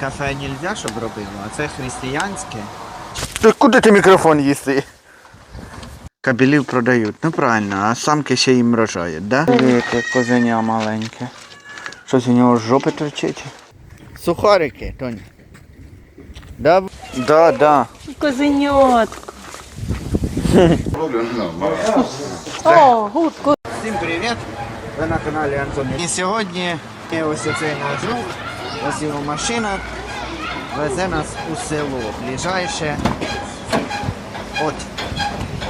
кафе нельзя, щоб робило, а це християнське. Ти куди ти мікрофон їсти? Кабелів продають, ну правильно, а самки ще їм рожають, да? Яке козеня маленьке. Щось у нього з жопи торчить. Сухарики, Тоня. Да, да, да. Козенятко. О, гуд, гуд. Всім привіт! Ви на каналі Антон. І сьогодні є ось оцей наш друг, ось його машина везе нас у село. Ближайше. От.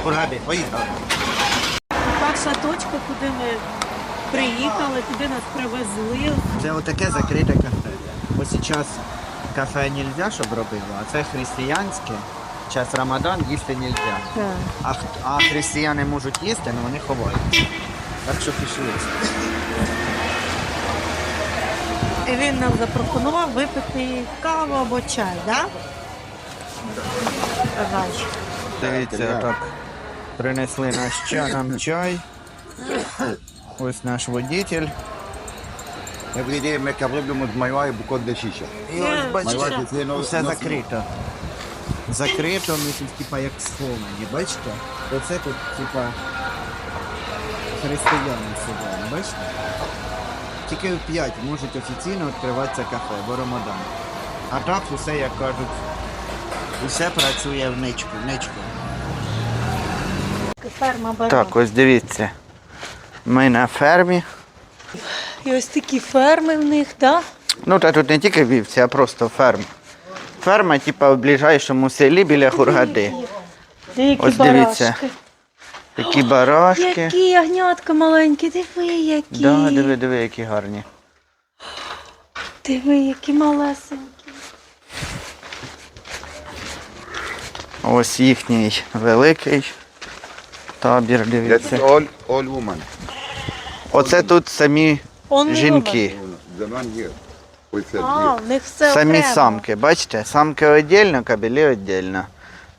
Кургабі, поїхали. Перша точка, куди ми приїхали, куди нас привезли. Це отаке закрите кафе. Ось зараз кафе нельзя, щоб робило, а це християнське. Час Рамадан їсти нельзя. А, а християни можуть їсти, але вони ховають. Так що пішли. І він нам запропонував випити каву або чай, так? Дивіться, так. Принесли наш чай, нам чай. Ось наш водитель. Every with my wife because the shisha. І ось My бачите, все закрито. Закрито, ми тут типа як сховані, бачите? Оце тут типа християни сидять, бачите? Тільки в 5 можуть офіційно відкриватися кафе, бо Рамадан. А так усе, як кажуть, усе працює в ничку, ничку. Ферма. Так, ось дивіться. Ми на фермі. І ось такі ферми в них, так? Ну, та тут не тільки вівці, а просто ферма. Ферма, типа, в ближайшому селі біля Хургади. Деякі Ось дивіться. барашки. Такі барашки. Які ягнятка маленькі, диви, які. Да, диви, диви, які гарні. Диви, які малесенькі. Ось їхній великий табір, дивіться. all, all women. Оце тут самі Он жінки. The А, в них все Самі окремо. самки, бачите? Самки віддільно, кабелі віддільно.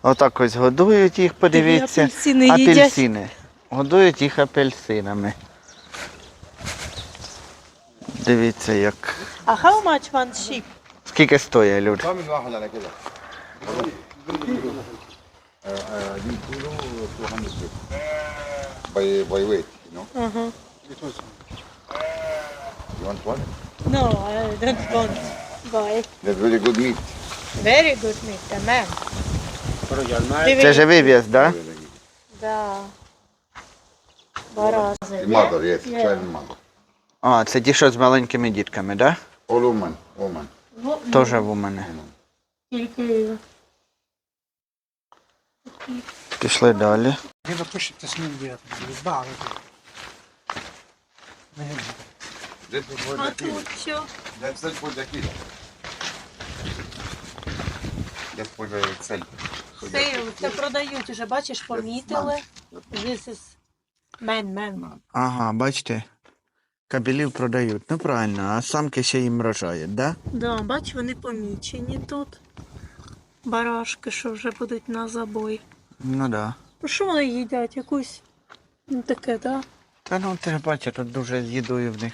Отак ось годують їх, подивіться. Тобі апельсини? Апельсини. Годують їх апельсинами. Дивіться як. А how much one sheep? Скільки стоїть, люди? Uh-huh. You want one? No, I don't want. Buy. They're very good meat. Very good meat, tamam. Це же вес, да? Да. Два рази. Мадор є, чайний мадор. А, це ті, що з маленькими дітками, да? All woman, woman. Ну, Тоже в мене. Тільки. Пішли далі. Він опишеться з ним вірно. Відбавити. Де тут водяки? Де тут водяки? Де тут водяки? Це, це продають уже, бачиш, помітили. This is man, man. Ага, бачите? Кабелів продають. Ну правильно, а самки ще їм рожають, да? Да, бач, вони помічені тут. Барашки, що вже будуть на забой. Ну да. Ну що вони їдять? Якусь ну, таке, да? Та ну ти ж бачиш, тут дуже з їдою в них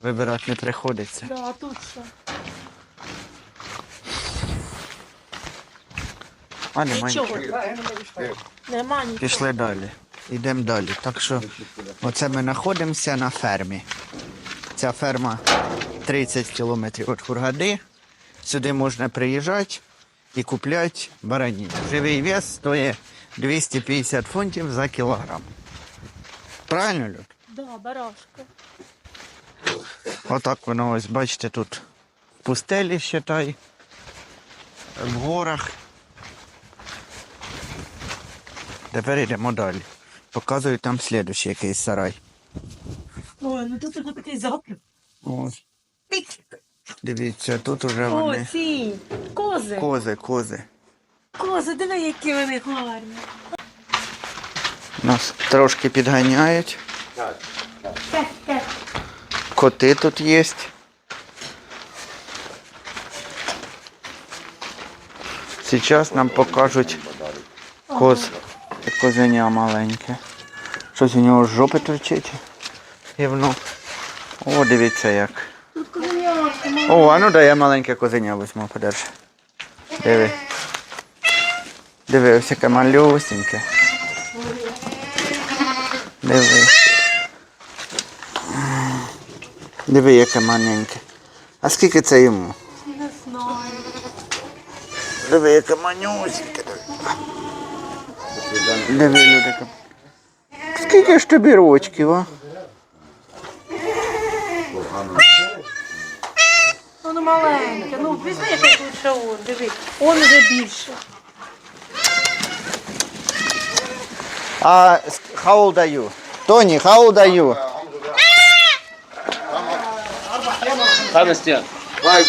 вибирати не приходиться. Да, а тут що? А немає. Нічого. Нема нічого. Пішли далі. Йдемо далі. Так що оце ми знаходимося на фермі. Ця ферма 30 кілометрів від Хургади. Сюди можна приїжджати і купляти баранів. Живий вес стоїть 250 фунтів за кілограм. Правильно, Люд? Да, барашки. Отак воно ось, бачите, тут пустелі считай, в горах. Тепер йдемо далі. Показую там слідущий якийсь сарай. Ой, ну тут уже такий запах. Ось. Дивіться, тут уже О, вони. ці кози. Кози, кози. Кози, диви, які вони гарні. Нас трошки підганяють. Коти тут є. Зараз нам покажуть коз. Козеня маленьке. Щось у нього з жопи торчить. Гівно. О, дивіться як. О, а ну дай я маленьке козеня візьму, подержи. Диви. Диви, ось яке малюсеньке. Диви. Диви, яке маленьке. А скільки це йому? Не знаю. Диви, яке манюсеньке. Диви, людика. Скільки ж тобі рочків, а? Воно маленьке. Ну, візьми якось лучше он, диви. Он вже більше. А с- how old are you? Тоні, how old are you? Five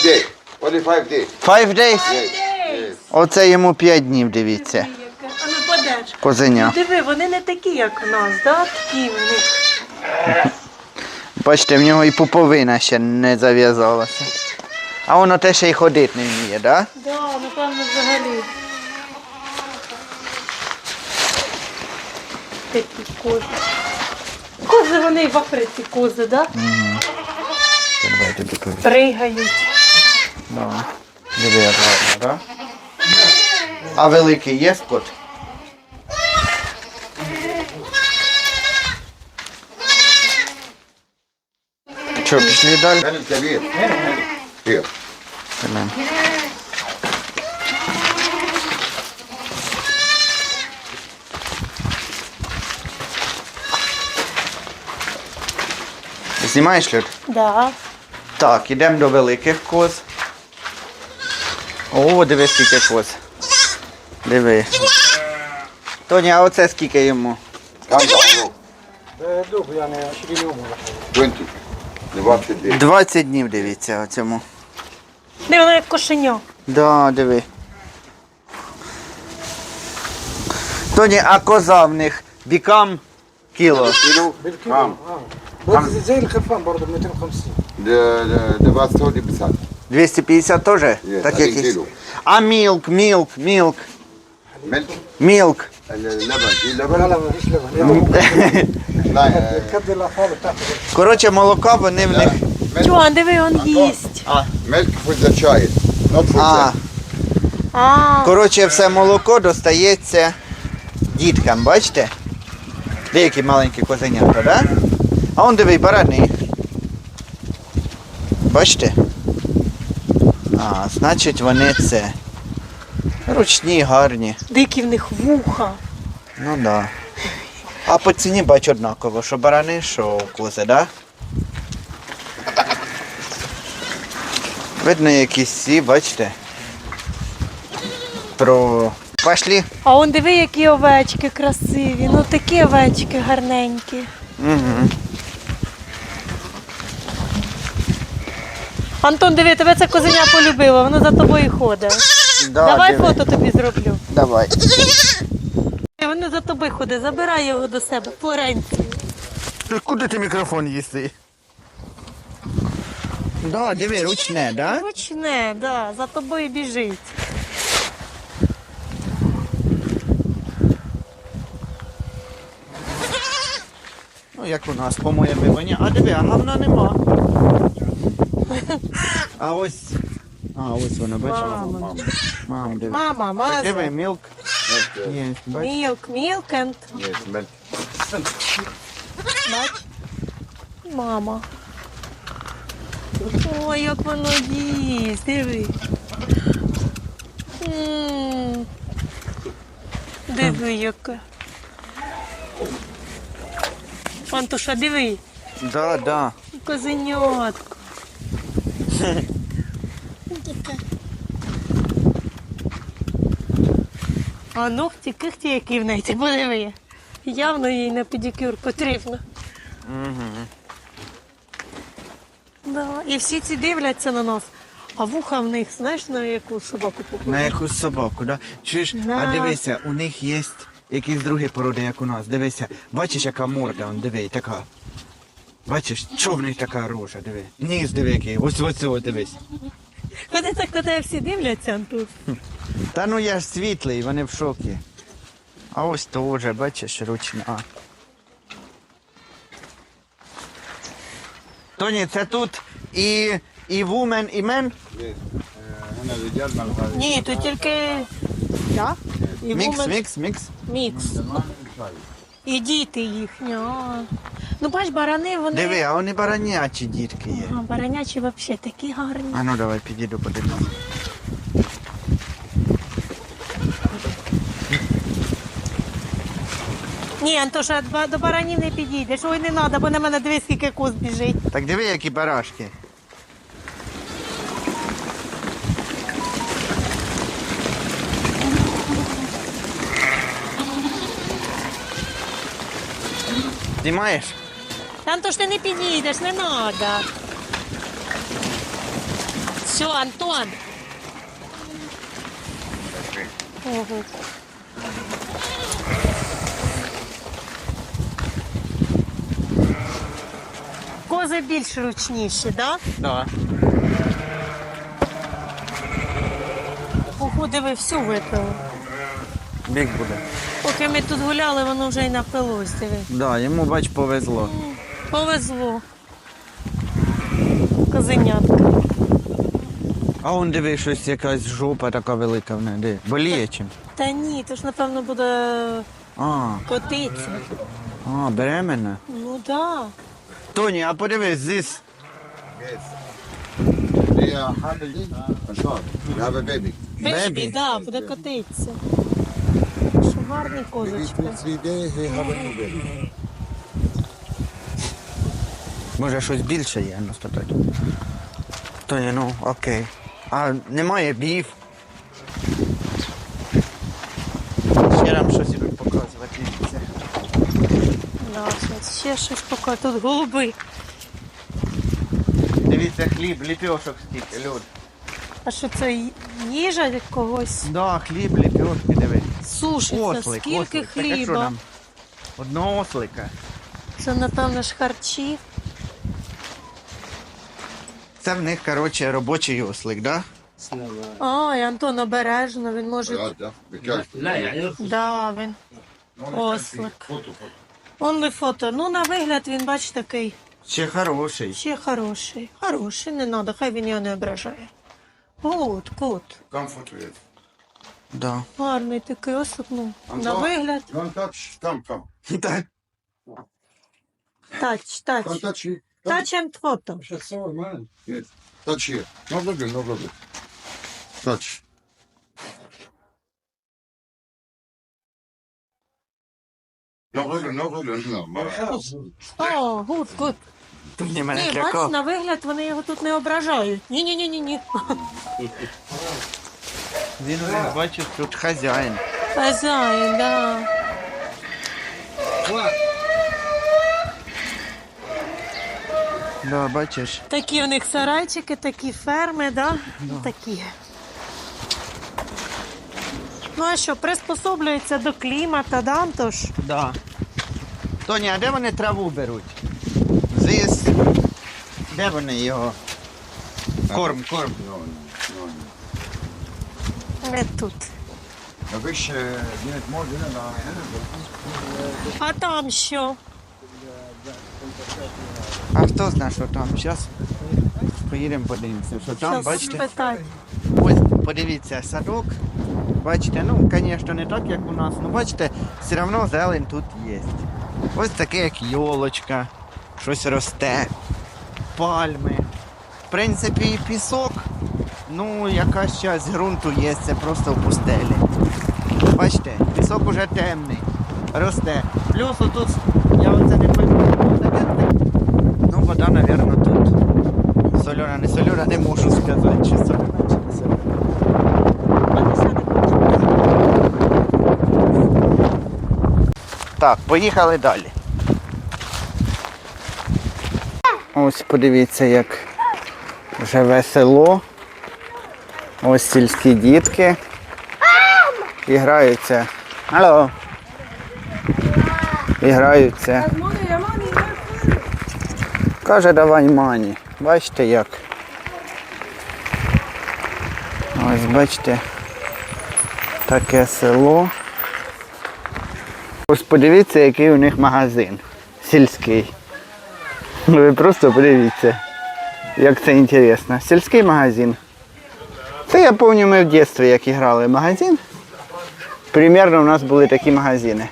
days. Only five days. Five days? Yes. Yes. Оце йому 5 днів, дивіться. Яке. А ну Диви, вони не такі, як у нас, да? Такі вони. Бачите, в нього і пуповина ще не зав'язалася. А воно те ще й ходити не вміє, так? Да? Да, напевно, взагалі. Такі кози. Кози вони в Африці кози, да? Давайте доповідь. Пригають. Да. Диви, як гарно, да? А великий є скот? Що, пішли далі? Блин. Знімаєш лід? Да. Так, йдемо до великих коз. О, диви, скільки коз. Диви. Тоня, а оце скільки йому? Там, там, ну. 20. نبغى days. 20 днів дивіться оцьому. Де воно як кошеня. Да, диви. Тоні, а коза в них бікам кіло. كيلو بالكيلو نعم اه بس زي الخرفان برضه 250 ده ده ده بقى سعودي بسات 250 теж? Є, Так один якийсь. кіло. А мілк, мілк, мілк, ملك мілк. اللبن في لا لبن لا ما فيش لبن Коротше, молока вони в них. Чуван, диви, он їсть. Milk for коротше, все молоко достається діткам, бачите? Деякі маленькі козенята, да? А он диви, барани. Бачите? А, значить вони це. Ручні, гарні. дикі в них вуха. Ну так. Да. А по ціні бач однаково, що барани, що кози, да? Видно якісь всі, бачите? Про. Пошли. А он диви, які овечки красиві. Ну такі овечки гарненькі. Угу. Антон, диви, тебе це козеня полюбило, воно за тобою ходить. Да, Давай диви. фото тобі зроблю. Давай. Воно за тобою ходить, забирай його до себе, Флоренцію. Куди ти мікрофон їсти? Да, диви, ручне, да? Ручне, да, за тобою біжить. Ну, як у нас, по-моєму, воня. А диви, а говна нема. А ось. А, ось вона, бачиш? Мама. Мам, диви. Мама, Диви, мілк. Є, бачиш? Мілк, мілк енд. yes milk Бач? Мама. Ой, як воно їсть, диви. М. Диви, яке. Антоша, диви, Да, да. козенятко. А ногті, кихті, які в неї, ти подиви. Явно їй на педикюр потрібно. Да. І всі ці дивляться на нас. А вуха в них, знаєш, на яку собаку На якусь собаку, да? Чуєш, а На. дивися, у них є якісь другі породи, як у нас. Дивися, бачиш, яка морда, он, диви, така. Бачиш, що в них така рожа, диви. Ніс диви який, ось ось ось дивись. Вони так на тебе всі дивляться, Антон. Та ну я світлий, вони в шокі. А ось теж, бачиш, ручна. Тоні, це тут і і вумен, і мен? Ні, тут тільки да? і Мікс, вумен, мікс, мікс. мікс. І діти їхні. Ну бач, барани вони. Диви, а вони баранячі дітки є. А, баранячі взагалі такі гарні. А ну давай підійду подивимось. Ні, Антоша, ба- до баранів не підійдеш. Ой, не треба, бо на мене дивись, скільки куз біжить. Так диви, які барашки. Знімаєш? Та, Антош, ти не підійдеш, не треба. Все, Антон. Ого. Кози більш ручніші, так? Да? Да. Ого, диви, всю випили. Бік буде. Поки ми тут гуляли, воно вже й напилось, диви. Да, йому бач повезло. Повезло. Козенятка. А он диви, щось якась жопа така велика в неї. Диви. Боліє чим? Та ні, то ж напевно буде А, котиться. а, беременна. Ну так. Да. Тоні, а подивись, this. They are handling a child. Have a baby. Бебі, Baby. да, буде котитися. Що гарний Maybe Може щось більше є, ну спитати. Тоні, ну окей. А немає бів, Да, ще щось поки тут голуби. Дивіться, хліб, ліпьошок скільки, люд. А що це їжа від когось? Да, хліб, ліпьошки, диви. Сушиться, Ослик, скільки ослик. Так, а що хліба. нам? Одного ослика. Це, напевно, ж харчі. Це в них, коротше, робочий ослик, да? Ой, Антон обережно, він може. Yeah. Be. Да, він. Ослик. Онли фото. Ну, на вигляд він, бач, такий. Ще хороший. Ще хороший. Хороший, не треба, хай він його не ображає. Гуд, гуд. Комфортует. Да. Гарний такий особ, ну, на вигляд. Контач, там, там. Так. Тач, тач. Контачи. Тач and фото. Сейчас все нормально. Тачи. Много, много. Problem no ما- О, гуд, гуд. Тоні мене Ні, бач, на вигляд вони його тут не ображають. Ні-ні-ні-ні. Він у них, бачиш, тут хазяїн. Хазяїн, да. Да, бачиш. Такі у них сарайчики, такі ферми, да? Такі. Ну а що, приспособлюється до клімату, да, Антош? Да. Тоня, а де вони траву беруть? Зис. Де вони його? Корм, корм. Не тут. Вище діють можна, А там що? А хто знає, що там? Зараз поїдемо подивимося. Що там, Щас бачите? Ось подивіться, садок. Бачите, ну, звісно, не так, як у нас, ну бачите, все одно зелень тут є. Ось таке, як йолочка, щось росте, пальми. В принципі, пісок, ну, якась часть ґрунту є, це просто в пустелі. Бачите, пісок уже темний, росте. Плюс отут, я оце не пойму, ну, вода, мабуть, тут. Сольона, не сольона, не можу сказати, чи сольона, чи не сольона. Так, поїхали далі. Ось подивіться, як живе село. Ось сільські дітки. І граються. Алло. І граються. Каже, давай мані. Бачите як. Ось бачите. Таке село. Ось подивіться, який у них магазин. Сільський. Ну ви просто подивіться. Як це інтересно. Сільський магазин. Це я пам'ятаю, ми в дитинстві, як грали в магазин. Примерно у нас були такі магазини.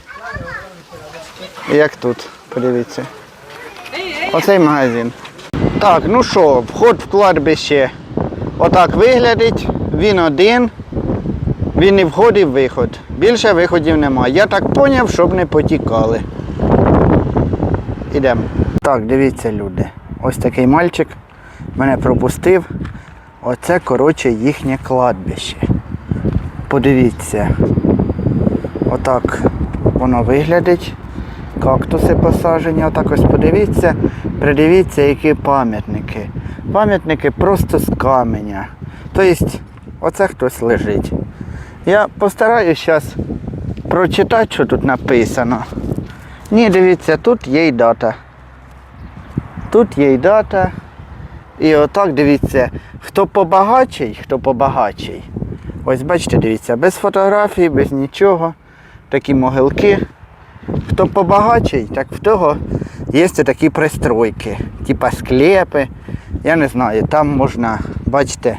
Як тут, подивіться. Оцей магазин. Так, ну що, вход в кладбище отак виглядить. Він один. Він і вход, і виход. Більше виходів немає. Я так зрозумів, щоб не потікали. Ідемо. Так, дивіться, люди. Ось такий мальчик мене пропустив. Оце, коротше, їхнє кладбище. Подивіться. Отак воно виглядить. Кактуси посаджені, отак ось подивіться, придивіться, які пам'ятники. Пам'ятники просто з каменя. Тобто, оце хтось лежить. Я постараюсь зараз прочитати, що тут написано. Ні, дивіться, тут є й дата. Тут є й дата. І отак дивіться, хто побагачий, хто побагачий. Ось бачите, дивіться, без фотографій, без нічого. Такі могилки. Хто побагачий, так в того є такі пристройки, типа склепи. Я не знаю, там можна, бачите,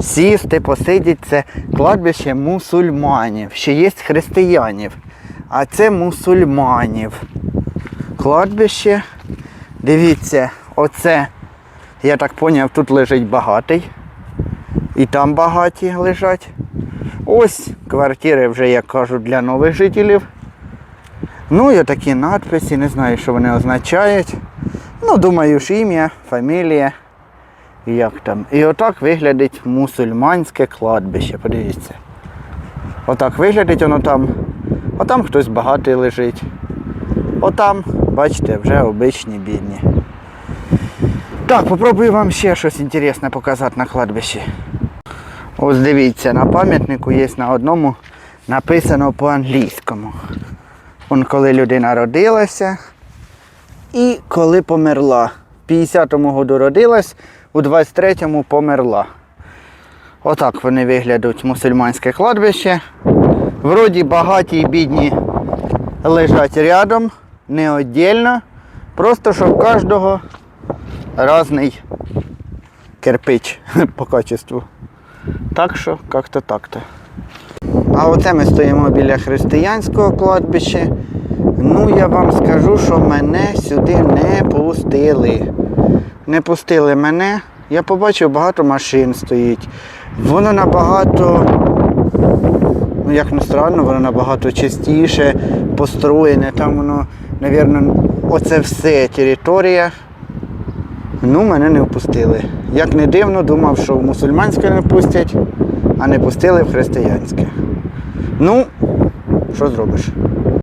сісти, посидіти. Це кладбище мусульманів. Ще є християнів. А це мусульманів. Кладбище. Дивіться, оце, я так зрозумів, тут лежить багатий. І там багаті лежать. Ось квартири вже, як кажуть, для нових жителів. Ну і такі надписи, не знаю, що вони означають. Ну, думаю, ж ім'я, фамілія. Як там. І отак виглядить мусульманське кладбище. Подивіться. Отак виглядить воно там. Отам хтось багатий лежить. Отам, бачите, вже обичні бідні. Так, попробую вам ще щось інтересне показати на кладбищі. Ось дивіться, на пам'ятнику є на одному написано по-англійському. Он коли людина родилася і коли померла. В 50-му году родилась, у 23-му померла. Отак вони виглядають мусульманське кладбище. Вроді багаті і бідні лежать рядом, не віддільно. Просто що в кожного різний кирпич по качеству. Так що, як-то так-то. А оце ми стоїмо біля християнського кладбища. Ну, я вам скажу, що мене сюди не пустили. Не пустили мене. Я побачив, багато машин стоїть. Воно набагато, ну як не странно, воно набагато чистіше построєне. Там воно, мабуть, оце все територія. Ну, мене не впустили. Як не дивно, думав, що в мусульманське не пустять, а не пустили в християнське. Ну, що зробиш?